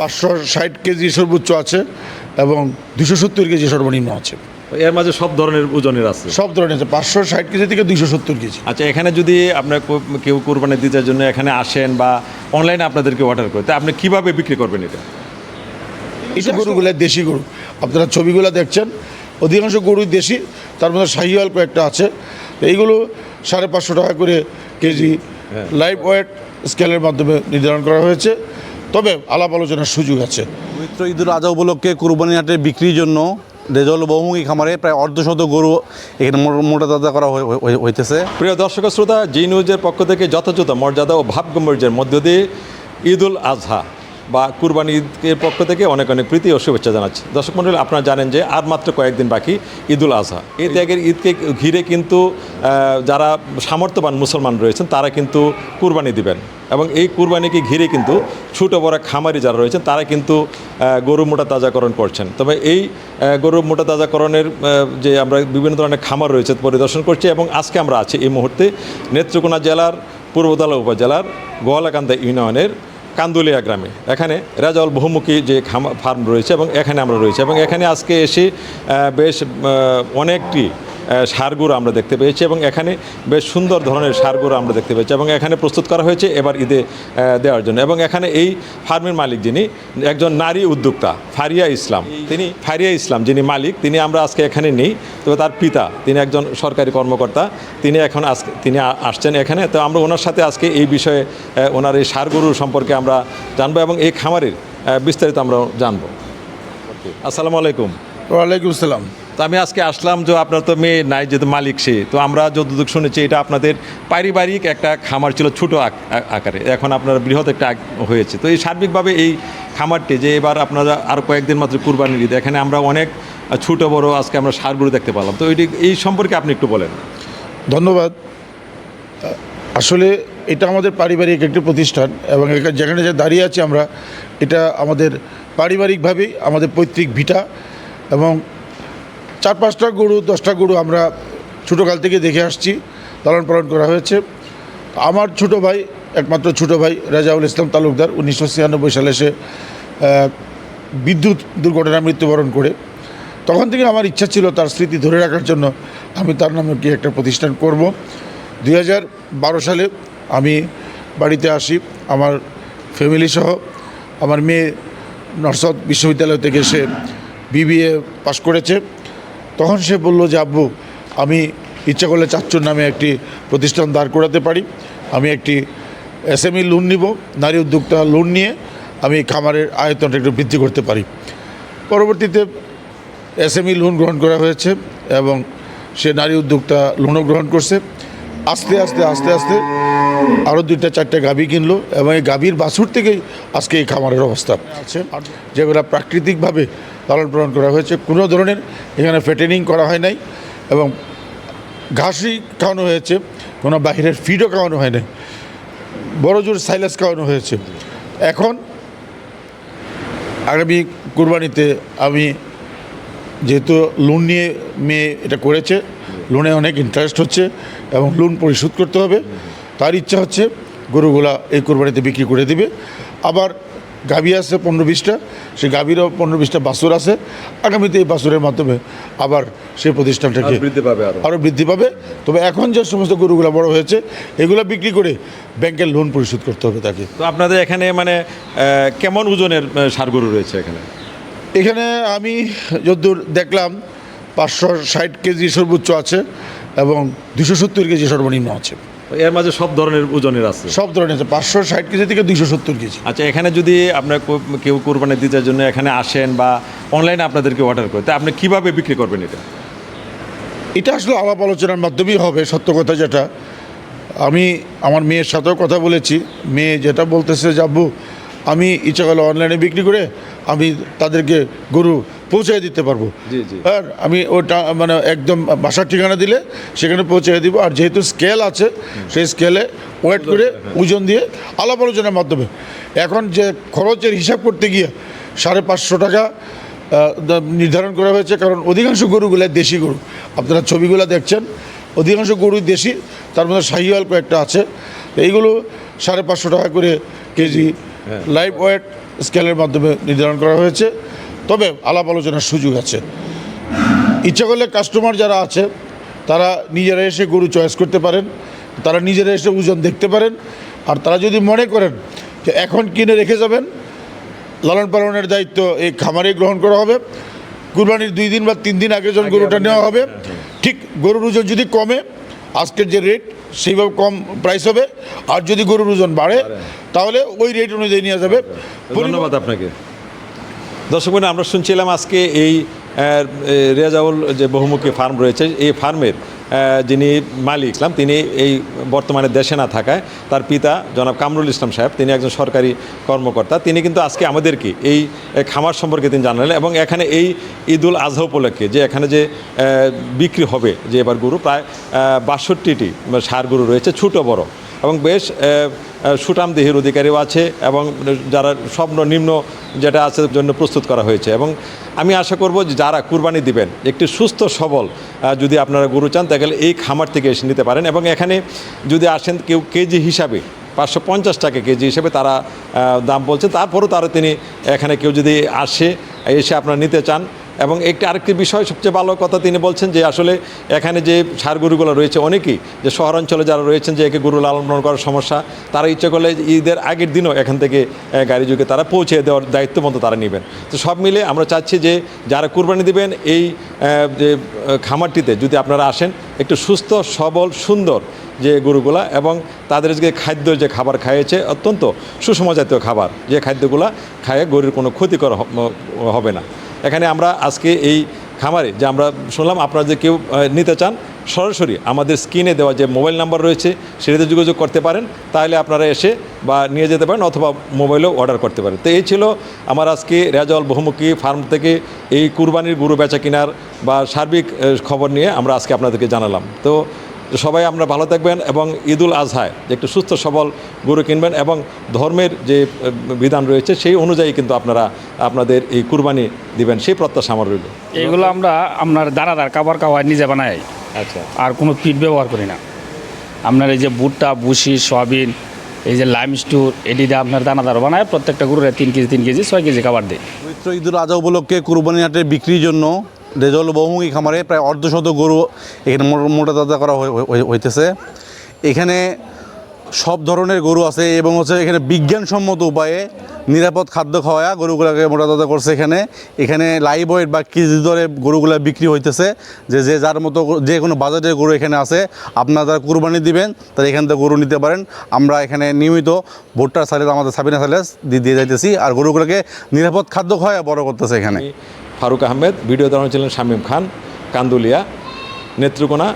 পাঁচশো ষাট কেজি সর্বোচ্চ আছে এবং দুশো সত্তর কেজি সর্বনিম্ন আছে। এর মাঝে সব ধরনের ওজনের আছে? সব ধরনের আছে পাঁচশো ষাট কেজি থেকে দুশো সত্তর কেজি। আচ্ছা এখানে যদি আপনার কেউ কোরবানি দিতে জন্য এখানে আসেন বা অনলাইনে আপনাদেরকে অর্ডার করে তা আপনি কীভাবে বিক্রি করবেন এটা? এই গরুগুলো দেশি গরু আপনারা ছবিগুলো দেখছেন অধিকাংশ গরুই দেশি তার মধ্যে শাহিওয়াল কয়েকটা আছে। এইগুলো সাড়ে পাঁচশো টাকা করে কেজি লাইভ ওয়েট স্কেলের মাধ্যমে নির্ধারণ করা হয়েছে। তবে আলাপ আলোচনার সুযোগ আছে। পবিত্র ঈদুল আজহা উপলক্ষে কুরবানি হাটে বিক্রির জন্য রেজল বহুমুখী খামারে প্রায় অর্ধশত গরু এখানে মো- মোটা তাজা করা হই- হই- হইতেছে। প্রিয় দর্শক শ্রোতা জি নিউজের পক্ষ থেকে যথাযথ মর্যাদা ও ভাবগম্ভীর্যের মধ্য দিয়ে ঈদুল আজহা বা কুরবানি ঈদের পক্ষ থেকে অনেক অনেক প্রীতি ও শুভেচ্ছা জানাচ্ছি। দর্শক মন্ডলী আপনারা জানেন যে আর মাত্র কয়েকদিন বাকি ঈদুল আজহা। এই ত্যাগের ঈদকে ঘিরে কিন্তু যারা সামর্থ্যবান মুসলমান রয়েছেন তারা কিন্তু কুরবানি দিবেন। এবং এই কুরবানিকে ঘিরে কিন্তু ছোটো বড় খামারি যারা রয়েছেন, তারা কিন্তু গরু মোটা তাজাকরণ করছেন। তবে এই গরু মোটা তাজাকরণের যে আমরা বিভিন্ন ধরনের খামার রয়েছে পরিদর্শন করছি এবং আজকে আমরা আছি এই মুহূর্তে নেত্রকোনা জেলার পূর্বদলা উপজেলার গোয়ালাকান্দা ইউনিয়নের কান্দুলিয়া গ্রামে। এখানে রাজাউল বহুমুখী যে ফার্ম রয়েছে এবং এখানে আমরা রয়েছে এবং এখানে আজকে এসে বেশ অনেকটি সারগুলো আমরা দেখতে পেয়েছি এবং এখানে বেশ সুন্দর ধরনের সারগুলো আমরা দেখতে পেয়েছি এবং এখানে প্রস্তুত করা হয়েছে এবার ঈদে দেওয়ার জন্য এবং এখানে এই ফার্মের মালিক যিনি, একজন নারী উদ্যোক্তা, ফারিয়া ইসলাম। তিনি ফারিয়া ইসলাম যিনি মালিক, তিনি আমরা আজকে এখানে নেই, তবে তার পিতা, তিনি একজন সরকারি কর্মকর্তা, তিনি এখন আজকে তিনি আসছেন এখানে। তো আমরা ওনার সাথে আজকে এই বিষয়ে ওনার এই সারগরু সম্পর্কে আমরা জানব এবং এই খামারের বিস্তারিত আমরা জানব। আসসালামু আলাইকুম। ওয়ালাইকুম আসসালাম। তো আমি আজকে আসলাম যে আপনার তো মেয়ে নাই যেহেতু মালিক সে, তো আমরা যতদূর শুনেছি এটা আপনাদের পারিবারিক একটা খামার ছিল ছোটো আকারে, এখন আপনার বৃহৎ একটা হয়েছে। তো এই সার্বিকভাবে এই খামারটি যে এবার আপনারা আরও কয়েকদিন মাত্র কুরবানির ঈদ, এখানে আমরা অনেক ছোটো, বড় আজকে আমরা সারগুলো দেখতে পেলাম। তো এটি, এই সম্পর্কে আপনি একটু বলেন। ধন্যবাদ। আসলে এটা আমাদের পারিবারিক একটি প্রতিষ্ঠান এবং যেখানে যে দাঁড়িয়ে আছি আমরা, এটা আমাদের পারিবারিকভাবেই আমাদের পৈতৃক ভিটা এবং চার পাঁচটা গরু, দশটা গরু আমরা ছোটোকাল থেকে দেখে আসছি, লালন পালন করা হয়েছে। আমার ছোট ভাই, একমাত্র ছোট ভাই রাজাউল ইসলাম তালুকদার, উনিশশো ছিয়ানব্বই সালে সে বিদ্যুৎ দুর্ঘটনায় মৃত্যুবরণ করে। তখন থেকে আমার ইচ্ছা ছিল তার স্মৃতি ধরে রাখার জন্য আমি তার নামে কি একটা প্রতিষ্ঠান করব। দুই সালে আমি বাড়িতে আসি, আমার ফ্যামিলি সহ। আমার মেয়ে নরসদ বিশ্ববিদ্যালয় থেকে সে বিবিএ পাশ করেছে। তখন সে বলল যে আব্বু আমি ইচ্ছা করলে চাচ্চুর নামে একটি প্রতিষ্ঠান দাঁড় করাতে পারি। আমি একটি এসএমই লোন নিব নারী উদ্যোক্তা লোন নিয়ে আমি খামারের আয়তনটা একটু বৃদ্ধি করতে পারি। পরবর্তীতে এসএমই লোন গ্রহণ করা হয়েছে এবং সে নারী উদ্যোক্তা লোনও গ্রহণ করছে। আস্তে আস্তে আস্তে আস্তে আরও দুইটা চারটে গাভী কিনলো এবং এই গাভীর বাছুর থেকেই আজকে এই খামারের অবস্থা। আছে যেগুলো প্রাকৃতিকভাবে লালন পালন করা হয়েছে। কোনো ধরনের এখানে ফেটেনিং করা হয় নাই এবং ঘাসই খাওয়ানো হয়েছে, কোনো বাহিরের ফিডও খাওয়ানো হয় নাই। বড় জোর সাইলাস খাওয়ানো হয়েছে। এখন আগামী কুরবানিতে আমি যেহেতু লোন নিয়ে মেয়ে এটা করেছে, লোনে অনেক ইন্টারেস্ট হচ্ছে এবং লোন পরিশোধ করতে হবে। তার ইচ্ছা হচ্ছে গরুগুলা এই কোরবানিতে বিক্রি করে দিবে। আবার গাভী আছে পনেরো বিশটা সেই গাভীরও পনেরো বিশটা বাছুর আছে। আগামীতে এই বাছুরের মাধ্যমে আবার সেই প্রতিষ্ঠানটাকে বৃদ্ধি পাবে আরও। আরও বৃদ্ধি পাবে। তবে এখন যে সমস্ত গরুগুলো বড় হয়েছে এগুলো বিক্রি করে ব্যাংকের লোন পরিশোধ করতে হবে তাকে। তো আপনাদের এখানে মানে কেমন ওজনের সার গরু রয়েছে এখানে? এখানে আমি যদ্দূর দেখলাম পাঁচশো ষাট কেজি সর্বোচ্চ আছে এবং দুশো সত্তর কেজি সর্বনিম্ন আছে। এর মাঝে সব ধরনের ওজনের আছে? সব ধরনের আছে পাঁচশো ষাট কেজি থেকে দুশো সত্তর কেজি। আচ্ছা এখানে যদি আপনার কেউ কোরবানি দিতে জন্য এখানে আসেন বা অনলাইনে আপনাদেরকে অর্ডার করে তা আপনি কীভাবে বিক্রি করবেন এটা? এটা আসলে আলাপ আলোচনার মাধ্যমেই হবে সত্য কথা যেটা। আমি আমার মেয়ের সাথেও কথা বলেছি মেয়ে যেটা বলতেছে যাব আমি ইচ্ছা করলে অনলাইনে বিক্রি করে আমি তাদেরকে গরু পৌঁছে দিতে পারব। আর আমি ওটা মানে একদম বাসার ঠিকানা দিলে সেখানে পৌঁছে দিব। আর যেহেতু স্কেল আছে সেই স্কেলে ওয়েট করে ওজন দিয়ে আলাপ আলোচনার মাধ্যমে। এখন যে খরচের হিসাব করতে গিয়ে সাড়ে পাঁচশো টাকা নির্ধারণ করা হয়েছে। কারণ অধিকাংশ গরুগুলো দেশি গরু। আপনারা ছবিগুলো দেখছেন। অধিকাংশ গরুই দেশি তার মধ্যে শাহিওয়াল কয়েকটা আছে। এইগুলো সাড়ে পাঁচশো টাকা করে কেজি লাইভ ওয়েট স্কেলের মাধ্যমে নির্ধারণ করা হয়েছে। তবে আলাপ আলোচনার সুযোগ আছে। ইচ্ছা করলে কাস্টমার যারা আছে তারা নিজেরা এসে গরু চয়েস করতে পারেন তারা নিজেরা এসে ওজন দেখতে পারেন আর তারা যদি মনে করেন যে এখন কিনে রেখে যাবেন লালন পালনের দায়িত্ব এই খামারে গ্রহণ করা হবে। কুরবানির দুই দিন বা তিন দিন আগে যখন গরুটা নেওয়া হবে ঠিক গরুর ওজন যদি কমে আজকের যে রেট সেইভাবে কম প্রাইস হবে আর যদি গরুর ওজন বাড়ে তাহলে ওই রেট অনুযায়ী নেওয়া যাবে। ধন্যবাদ আপনাকে। দর্শক বন্ধু, আমরা শুনছিলাম আজকে এই রেজাউল যে বহুমুখী ফার্ম রয়েছে এই ফার্মের যিনি মালিক ইসলাম তিনি এই বর্তমানে দেশে না থাকায় তার পিতা জনাব কামরুল ইসলাম সাহেব তিনি একজন সরকারি কর্মকর্তা। তিনি কিন্তু আজকে আমাদেরকে এই খামার সম্পর্কে তিনি জানালেন এবং এখানে এই ঈদুল আজহা উপলক্ষে যে এখানে যে বিক্রি হবে যে এবার গরু প্রায় বাষট্টিটি সার গরু রয়েছে ছোট বড়। এবং বেশ আহ, দেহের অধিকারীও আছে এবং যারা স্বপ্ন নিম্ন যেটা আছে জন্য প্রস্তুত করা হয়েছে। এবং আমি আশা করব যারা কুরবানি দিবেন একটি সুস্থ সবল যদি আপনারা গরু চান তাহলে এই খামার থেকে এসে নিতে পারেন এবং এখানে যদি আসেন কেউ কেজি হিসাবে পাঁচশো পঞ্চাশ টাকা কেজি হিসেবে তারা দাম বলছে। তারপরও তারা তিনি এখানে কেউ যদি আসে এসে আপনারা নিতে চান এবং একটি আরেকটি বিষয় সবচেয়ে ভালো কথা তিনি বলছেন যে আসলে এখানে যে সার গরুগুলো রয়েছে, অনেকেই যে শহরাঞ্চলে যারা রয়েছেন যে একে গরু লালন করার সমস্যা, তারা ইচ্ছে করলে ঈদের আগের দিনও এখান থেকে গাড়ি যুগে তারা পৌঁছে দেওয়ার দায়িত্ব মতো তারা নেবেন। তো সব মিলে আমরা চাচ্ছি যে যারা কুরবানি দিবেন এই যে খামারটিতে যদি আপনারা আসেন, একটু সুস্থ, সবল, সুন্দর যে গরুগুলা এবং তাদের যে খাদ্য যে খাবার খাইয়েছে, অত্যন্ত সুষম জাতীয় খাবার যে খাদ্যগুলা খাইয়ে গরুর কোনো ক্ষতিকর হবে না। এখানে আমরা আজকে এই খামারে যে আমরা শুনলাম আপনারা যে কেউ নিতে চান, সরাসরি আমাদের স্ক্রিনে দেওয়া যে মোবাইল নাম্বার রয়েছে, সেটাতে যোগাযোগ করতে পারেন। তাহলে আপনারা এসে বা নিয়ে যেতে পারেন অথবা মোবাইলেও অর্ডার করতে পারেন। তো এই ছিল আমার আজকে রেজাউল বহুমুখী ফার্ম থেকে এই কুরবানির গরু বেচা কেনার বা সার্বিক খবর নিয়ে আমরা আজকে আপনাদেরকে জানালাম। তো সবাই আমরা ভালো থাকবেন এবং ঈদুল আজহায় যে একটু সুস্থ সবল গরু কিনবেন এবং ধর্মের যে বিধান রয়েছে সেই অনুযায়ী কিন্তু আপনারা আপনাদের এই কুরবানি দিবেন সেই প্রত্যাশা আমার রইল। এইগুলো আমরা আপনার দানাদার কাবার কাবার নিজে বানাই। আচ্ছা। আর কোনো ফিড ব্যবহার করি না। আপনার এই যে ভুট্টা বুসি সয়াবিন এই যে লাইম স্টোর এটি দিয়ে আপনার দানাদার বানায় প্রত্যেকটা গরুরে তিন কেজি তিন কেজি ছয় কেজি খাবার দেয়। পবিত্র ঈদুল আজহা উপলক্ষে কুরবানি হাটের বিক্রির জন্য রেজল বহুমুখী খামারে প্রায় অর্ধশত গরু এখানে মোটা তাজা করা হই- হই- হইতেছে। এখানে সব ধরনের গরু আছে এবং হচ্ছে এখানে বিজ্ঞানসম্মত উপায়ে নিরাপদ খাদ্য খাওয়া গরুগুলোকে মোটা তাজা করছে এখানে। এখানে লাইভ ওয়েট বা কেজি দরে গরুগুলো বিক্রি হইতেছে। যে যে যার মতো যে কোনো বাজারের গরু এখানে আছে, আপনারা যারা কুরবানি দিবেন, তারা এখান থেকে গরু নিতে পারেন। আমরা এখানে নিয়মিত ভুট্টার সাইলেজ আমাদের সাবিনা দিয়ে দিয়ে যাইতেছি। আর গরুগুলোকে নিরাপদ খাদ্য খাওয়া বড় করতেছে এখানে। ফারুক আহমেদ ভিডিও দাঁড়ানো ছিলেন শামীম খান কান্দুলিয়া নেত্রকোনা